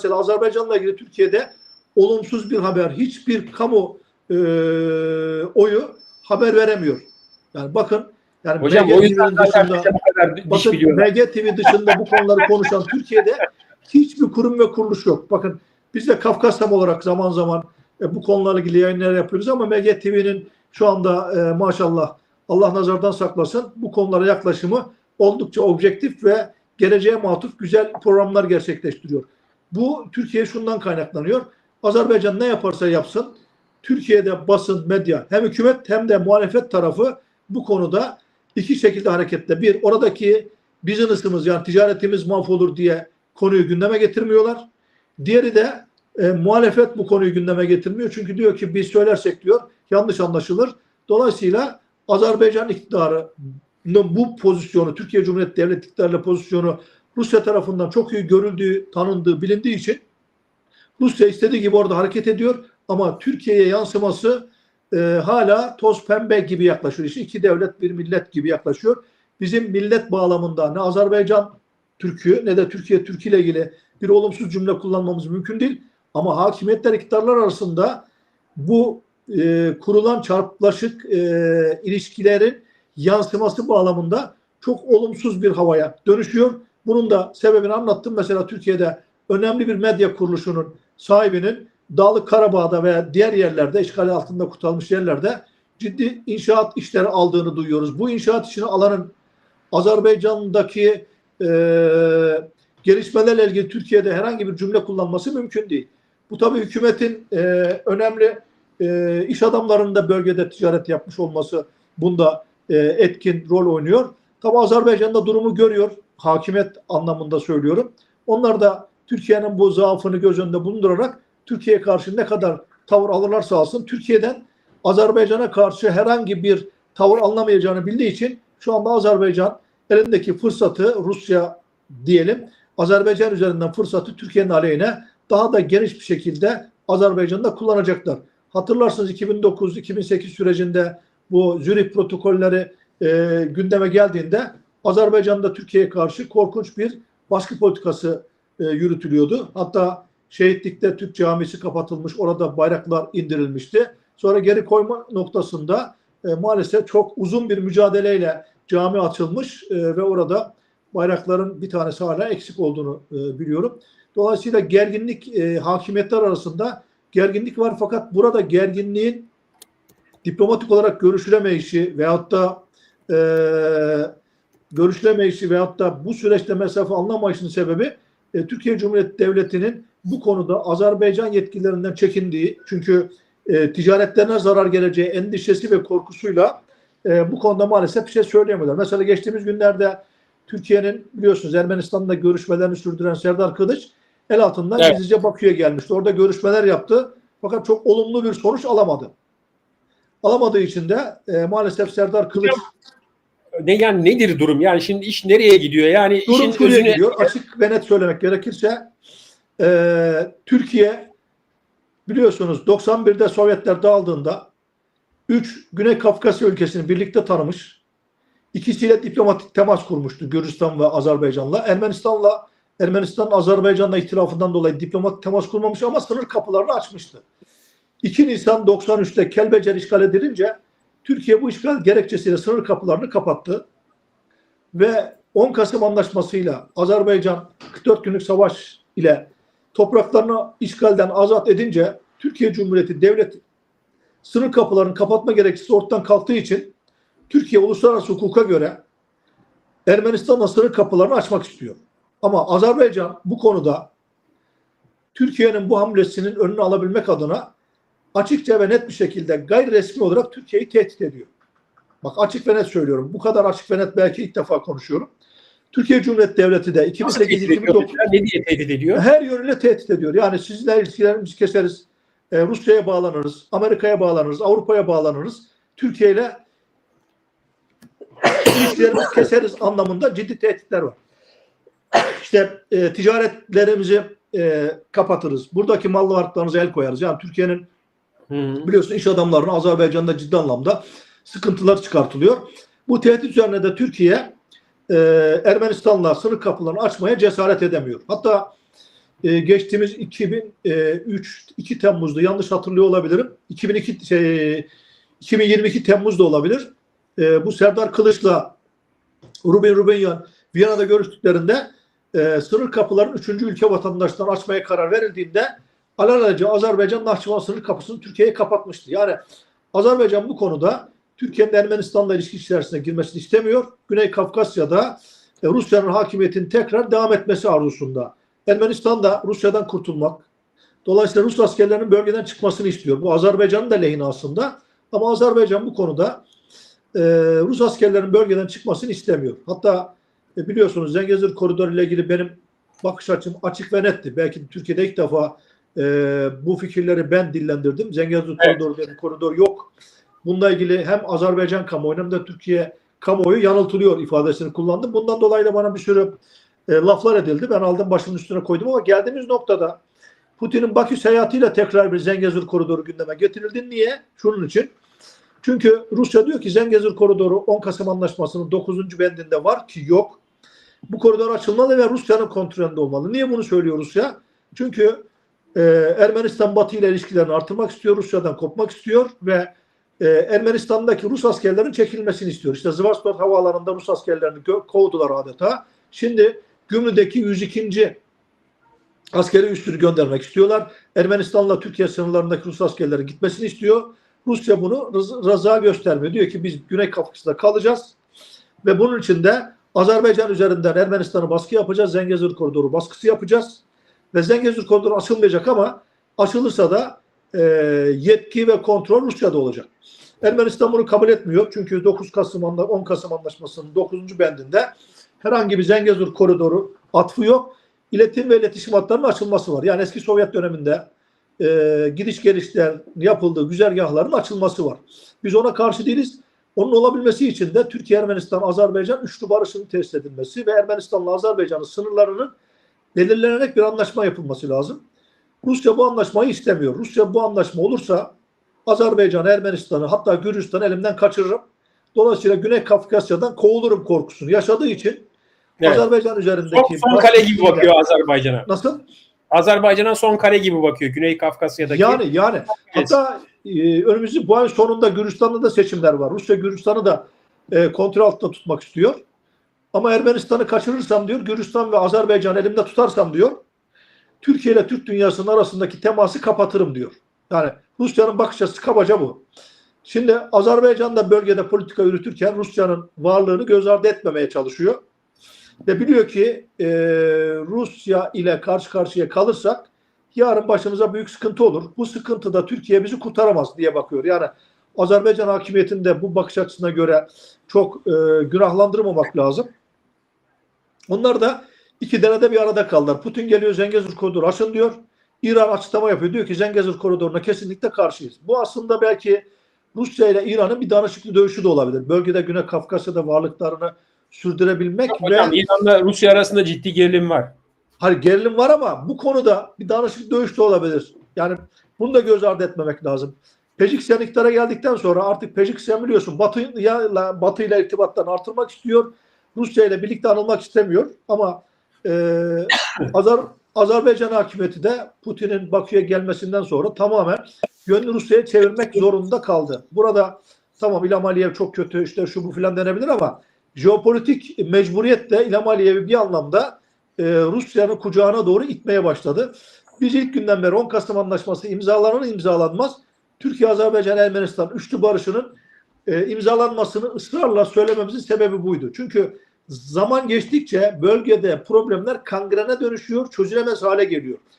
mesela Azerbaycan'la ilgili Türkiye'de olumsuz bir haber, hiçbir kamu e, oyu haber veremiyor. Yani bakın yani Hocam MG o yüzden dışında, bakın. MG TV dışında bu konuları konuşan Türkiye'de hiçbir kurum ve kuruluş yok. Bakın biz de Kafkastam olarak zaman zaman e, bu konularla ilgili yayınlar yapıyoruz ama MG TV'nin şu anda e, maşallah Allah nazardan saklasın bu konulara yaklaşımı oldukça objektif ve geleceğe matuf güzel programlar gerçekleştiriyor. Bu Türkiye şundan kaynaklanıyor. Azerbaycan ne yaparsa yapsın Türkiye'de basın, medya hem hükümet hem de muhalefet tarafı bu konuda iki şekilde hareketle. Bir, oradaki business'ımız yani ticaretimiz mahvolur diye konuyu gündeme getirmiyorlar. Diğeri de e, muhalefet bu konuyu gündeme getirmiyor. Çünkü diyor ki biz söylersek diyor yanlış anlaşılır. Dolayısıyla Azerbaycan iktidarının bu pozisyonu, Türkiye Cumhuriyeti Devlet iktidarıyla pozisyonu Rusya tarafından çok iyi görüldüğü, tanındığı, bilindiği için Rusya istediği gibi orada hareket ediyor ama Türkiye'ye yansıması e, hala toz pembe gibi yaklaşıyor. İşte iki devlet bir millet gibi yaklaşıyor. Bizim millet bağlamında ne Azerbaycan Türk'ü ne de Türkiye Türk ile ilgili bir olumsuz cümle kullanmamız mümkün değil. Ama hakimiyetler iktidarlar arasında bu e, kurulan çarpılaşık e, ilişkilerin yansıması bağlamında çok olumsuz bir havaya dönüşüyor. Bunun da sebebini anlattım. Mesela Türkiye'de önemli bir medya kuruluşunun sahibinin Dağlık Karabağ'da ve diğer yerlerde işgal altında kurtarılmış yerlerde ciddi inşaat işleri aldığını duyuyoruz. Bu inşaat işini alanın Azerbaycan'daki e, gelişmelerle ilgili Türkiye'de herhangi bir cümle kullanması mümkün değil. Bu tabii hükümetin e, önemli e, iş adamlarının da bölgede ticaret yapmış olması bunda e, etkin rol oynuyor. Tabi Azerbaycan'da durumu görüyor. Hakimiyet anlamında söylüyorum. Onlar da Türkiye'nin bu zaafını göz önünde bulundurarak Türkiye'ye karşı ne kadar tavır alırlarsa alsın Türkiye'den Azerbaycan'a karşı herhangi bir tavır alınamayacağını bildiği için şu anda Azerbaycan elindeki fırsatı Rusya diyelim Azerbaycan üzerinden fırsatı Türkiye'nin aleyhine daha da geniş bir şekilde Azerbaycan'da kullanacaklar. Hatırlarsınız 2009-2008 sürecinde bu Zürih protokolleri e, gündeme geldiğinde Azerbaycan'da Türkiye'ye karşı korkunç bir baskı politikası e, yürütülüyordu. Hatta şehitlikte Türk camisi kapatılmış, orada bayraklar indirilmişti. Sonra geri koyma noktasında e, maalesef çok uzun bir mücadeleyle cami açılmış e, ve orada bayrakların bir tanesi hala eksik olduğunu e, biliyorum. Dolayısıyla gerginlik e, hakimiyetler arasında gerginlik var fakat burada gerginliğin diplomatik olarak görüşülemeyişi veyahut da e, görüşülemeyişi veyahut da bu süreçte mesafe alınamayışının sebebi e, Türkiye Cumhuriyeti Devleti'nin bu konuda Azerbaycan yetkililerinden çekindiği çünkü e, ticaretlerine zarar geleceği endişesi ve korkusuyla e, bu konuda maalesef bir şey söyleyemiyorlar. Mesela geçtiğimiz günlerde Türkiye'nin biliyorsunuz Ermenistan'da görüşmelerini sürdüren Serdar Kılıç el altından Evet. gizlice Bakü'ye gelmişti. Orada görüşmeler yaptı. Fakat çok olumlu bir sonuç alamadı. Alamadığı için de e, maalesef Serdar Kılıç Ne yani nedir durum? Yani şimdi iş nereye gidiyor? Yani durum işin özüne gidiyor. Açık ve net söylemek gerekirse e, Türkiye biliyorsunuz 91'de Sovyetler dağıldığında 3 Güney Kafkasya ülkesini birlikte tanımış. İkisiyle diplomatik temas kurmuştu Gürcistan ve Azerbaycan'la. Ermenistan'la Ermenistan Azerbaycan'la ihtilafından dolayı diplomatik temas kurmamış ama sınır kapılarını açmıştı. 2 Nisan 93'te Kelbecer işgal edilince Türkiye bu işgal gerekçesiyle sınır kapılarını kapattı. Ve 10 Kasım Anlaşması'yla Azerbaycan 44 günlük savaş ile topraklarını işgalden azat edince Türkiye Cumhuriyeti devlet sınır kapılarını kapatma gerekçesi ortadan kalktığı için Türkiye uluslararası hukuka göre Ermenistan'la sınır kapılarını açmak istiyor. Ama Azerbaycan bu konuda Türkiye'nin bu hamlesinin önünü alabilmek adına açıkça ve net bir şekilde gayri resmi olarak Türkiye'yi tehdit ediyor. Bak açık ve net söylüyorum. Bu kadar açık ve net belki ilk defa konuşuyorum. Türkiye Cumhuriyeti Devleti de nasıl tehdit ediyor 2008-2009 mesela? Ne diye tehdit ediyor? her yönüyle tehdit ediyor. Yani sizinle ilişkilerimizi keseriz. E, Rusya'ya bağlanırız, Amerika'ya bağlanırız, Avrupa'ya bağlanırız. Türkiye ile ilişkilerimizi keseriz anlamında ciddi tehditler var. İşte e, ticaretlerimizi e, kapatırız. Buradaki mal varlıklarınıza el koyarız. Yani Türkiye'nin Hı. biliyorsun iş adamlarına Azerbaycan'da ciddi anlamda sıkıntılar çıkartılıyor. Bu tehdit üzerine de Türkiye e, Ermenistan'la sınır kapılarını açmaya cesaret edemiyor. Hatta e, geçtiğimiz 2003 2 Temmuz'da yanlış hatırlıyor olabilirim. 2002 şey, 2022 Temmuz'da olabilir. E, bu Serdar Kılıç'la Ruben Rubenyan Viyana'da görüştüklerinde e, sınır kapılarının 3. ülke vatandaşlarına açmaya karar verildiğinde alelacele Azerbaycan Nahçıvan sınır kapısını Türkiye'ye kapatmıştı. Yani Azerbaycan bu konuda Türkiye'nin Ermenistan'la ilişki içerisine girmesini istemiyor. Güney Kafkasya'da e, Rusya'nın hakimiyetinin tekrar devam etmesi arzusunda. Ermenistan da Rusya'dan kurtulmak, dolayısıyla Rus askerlerinin bölgeden çıkmasını istiyor. Bu Azerbaycan'ın da lehine aslında. Ama Azerbaycan bu konuda e, Rus askerlerin bölgeden çıkmasını istemiyor. Hatta e, biliyorsunuz Zengezur koridoru ile ilgili benim bakış açım açık ve netti. Belki de Türkiye'de ilk defa e, bu fikirleri ben dillendirdim. Zengezur Evet. koridoru diye bir koridor yok. Bununla ilgili hem Azerbaycan kamuoyu hem de Türkiye kamuoyu yanıltılıyor ifadesini kullandım. Bundan dolayı da bana bir sürü e, laflar edildi. Ben aldım başımın üstüne koydum ama geldiğimiz noktada Putin'in Bakü seyahatiyle tekrar bir Zengezur koridoru gündeme getirildi. Niye? Şunun için. Çünkü Rusya diyor ki Zengezur koridoru 10 Kasım Anlaşması'nın 9. bendinde var ki yok. Bu koridor açılmalı ve Rusya'nın kontrolünde olmalı. Niye bunu söylüyor Rusya? Çünkü e, Ermenistan Batı ile ilişkilerini artırmak istiyor, Rusya'dan kopmak istiyor ve e, Ermenistan'daki Rus askerlerin çekilmesini istiyor. İşte Zvastor havaalanında Rus askerlerini kovdular adeta. Şimdi Gümrü'deki 102. askeri üssünü göndermek istiyorlar. Ermenistan'la Türkiye sınırlarındaki Rus askerlerin gitmesini istiyor. Rusya bunu rız- rıza göstermiyor. Diyor ki biz Güney Kafkasya'da kalacağız ve bunun için de Azerbaycan üzerinden Ermenistan'a baskı yapacağız. Zengezur koridoru baskısı yapacağız. Ve Zengezur koridoru açılmayacak ama açılırsa da e, yetki ve kontrol Rusya'da olacak. Ermenistan bunu kabul etmiyor. Çünkü 9 Kasım anda- 10 Kasım Anlaşması'nın 9. bendinde herhangi bir Zengezur koridoru atfı yok. İletim ve iletişim hatlarının açılması var. Yani eski Sovyet döneminde e, gidiş gelişler yapıldığı güzergahların açılması var. Biz ona karşı değiliz. Onun olabilmesi için de Türkiye, Ermenistan, Azerbaycan üçlü barışın tesis edilmesi ve Ermenistan'la Azerbaycan'ın sınırlarının belirlenerek bir anlaşma yapılması lazım. Rusya bu anlaşmayı istemiyor. Rusya bu anlaşma olursa Azerbaycan, Ermenistan'ı hatta Gürcistan'ı elimden kaçırırım. Dolayısıyla Güney Kafkasya'dan kovulurum korkusunu yaşadığı için Evet. Azerbaycan Son, üzerindeki son kale gibi bakıyor Azerbaycan'a. Nasıl? Azerbaycan'a son kale gibi bakıyor Güney Kafkasya'daki. Yani yani hatta e, önümüzdeki bu ay sonunda Gürcistan'da da seçimler var. Rusya Gürcistan'ı da e, kontrol altında tutmak istiyor. Ama Ermenistan'ı kaçırırsam diyor, Gürcistan ve Azerbaycan elimde tutarsam diyor, Türkiye ile Türk dünyasının arasındaki teması kapatırım diyor. Yani Rusya'nın bakış açısı kabaca bu. Şimdi Azerbaycan da bölgede politika yürütürken Rusya'nın varlığını göz ardı etmemeye çalışıyor. Ve biliyor ki e, Rusya ile karşı karşıya kalırsak yarın başımıza büyük sıkıntı olur. Bu sıkıntıda Türkiye bizi kurtaramaz diye bakıyor. Yani Azerbaycan hakimiyetini de bu bakış açısına göre çok e, günahlandırmamak lazım. Onlar da iki denede bir arada kaldılar. Putin geliyor Zengezur koridoru açın diyor. İran açıklama yapıyor. Diyor ki Zengezur koridoruna kesinlikle karşıyız. Bu aslında belki Rusya ile İran'ın bir danışıklı dövüşü de olabilir. Bölgede Güney Kafkasya'da varlıklarını sürdürebilmek Hocam ve İran'la Rusya arasında ciddi gerilim var. Hani gerilim var ama bu konuda bir danışıklı dövüş de olabilir. Yani bunu da göz ardı etmemek lazım. Pejiksen iktidara geldikten sonra artık Pejiksen biliyorsun Batı ile Batı ile irtibatlarını artırmak istiyor. Rusya ile birlikte anılmak istemiyor ama e, Azar, Azerbaycan hakimiyeti de Putin'in Bakü'ye gelmesinden sonra tamamen yönünü Rusya'ya çevirmek zorunda kaldı. Burada tamam İlham Aliyev çok kötü işte şu bu filan denebilir ama jeopolitik mecburiyetle İlham Aliyev'i bir anlamda e, Rusya'nın kucağına doğru itmeye başladı. Biz ilk günden beri 10 Kasım Anlaşması imzalanır imzalanmaz Türkiye, Azerbaycan, Ermenistan üçlü barışının e, imzalanmasını ısrarla söylememizin sebebi buydu. Çünkü zaman geçtikçe bölgede problemler kangrene dönüşüyor, çözülemez hale geliyor.